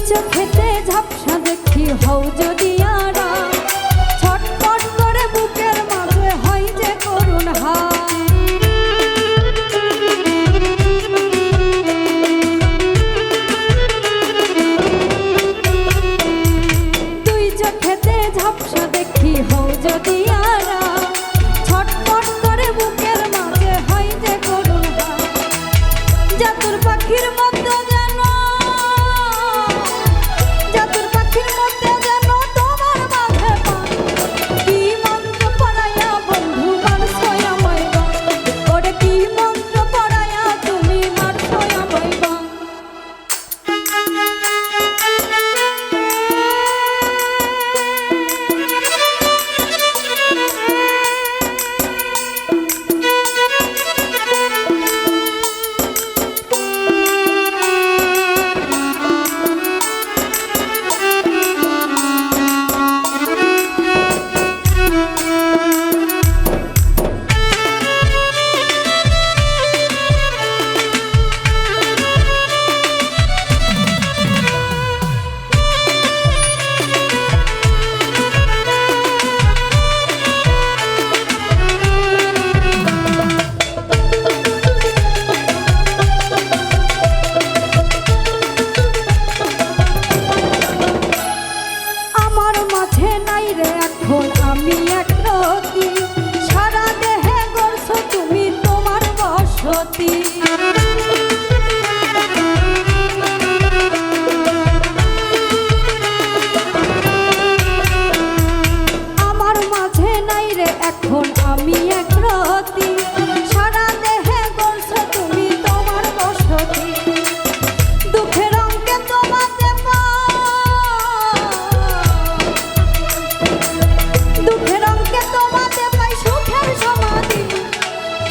চোখেতে ঝাপসা দেখি হও যদি আরা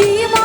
E